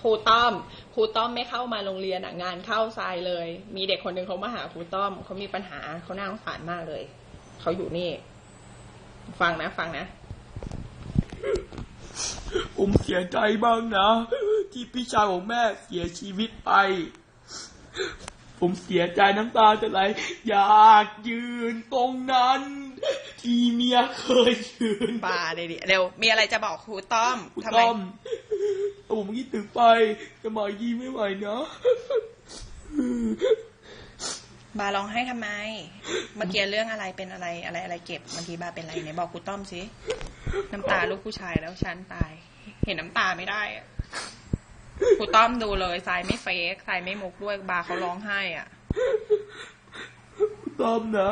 ครูต้อมครูต้อมไม่เข้ามาโรงเรียนอะงานเข้าทรายเลย มีเด็กคนหนึ่งเขามาหาครูต้อมเขามีปัญหาเขาน่าสงสารมากเลยเขาอยู่นี่ ฟังนะ ฟังนะผมเสียใจบ้างนะ ที่พี่ชายของแม่เสียชีวิตไป ผมเสียใจน้ำตาจะไหลอยากยืนตรงนั้น ที่เมียเคยยืนบาเลยดิเร็วมีอะไรจะบอกครูต้อมคุณทำไมต้อม ผมคิดถึงไปจะมายีไม่ไหวนะบาร้องให้ทำไม เมื่อกี้เรื่องอะไรเป็นอะไรอะไรอะไรเก็บบางทีบาเป็นอะไรไหนบอกครูต้อมสิ น้ำตาลูกผู้ชายแล้วฉันตาย เห็นน้ำตาไม่ได้อะครูต้อมดูเลยทรายไม่เฟกทรายไม่มุกด้วยบาเขาร้องไห้อะคุณต้อมนะ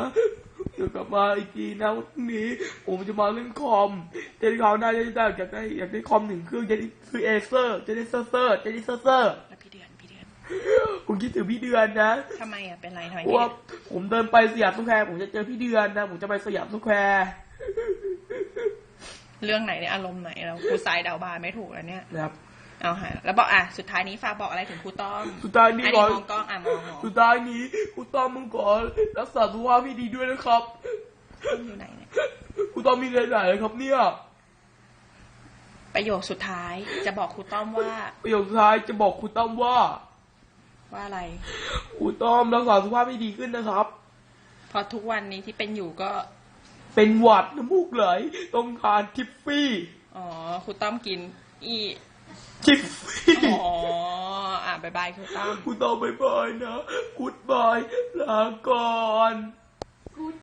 เดี๋ยวกลับมาอีกทีนะวันนี้ผมจะมาเล่นคอมจะได้เขาวหน้าจะได้อยากได้อยากได้คอมหนึ่งเครื่องจะได้ซื้อเอเซอร์จะได้เซอร์เซอร์จะได้เซอร์เซอร์แล้วพี่เดือนพี่เดือนผมคิดถึงพี่เดือนนะทำไมอะเป็นไรทำไมเพราะพี่ว่าผมเดินไปสยามสแควร์ผมจะเจอพี่เดือนนะผมจะไปสยามสแควร์เรื่องไหนเนี่ยอารมณ์ไหนเราครูทรายเดาบาไม่ถูกแล้วเนี่ยนะครับ เอาหาแล้วบอกอะสุดท้ายนี้ฝากบอกอะไรถึงครูต้อมสุดท้ายอันนี้นี้ก่อนมองกล้องอะมองมองสุดท้ายนี้คุณต้อมมึงขอรักษาสุขภาพพี่ดีด้วยนะครับอยู่ไหนเนี่ยคุณต้อมมีอะไรๆครับเนี่ยประโยคสุดท้ายจะบอกครูต้อมว่าประโยคสุดท้ายจะบอกคุณต้อมว่าว่าอะไร คุณต้อมรักษาสุขภาพให้ดีขึ้นนะครับ เพราะทุกวันนี้ที่เป็นอยู่ก็ เป็นหวัดน้ำมูกไหลต้องทานทิฟฟี่ อ๋อครูต้อมกิน อี ทิฟฟี่ อ๋ออะบายบายครูต้อมคุณต้อมบายบายนะกูดบาย ลาก่อน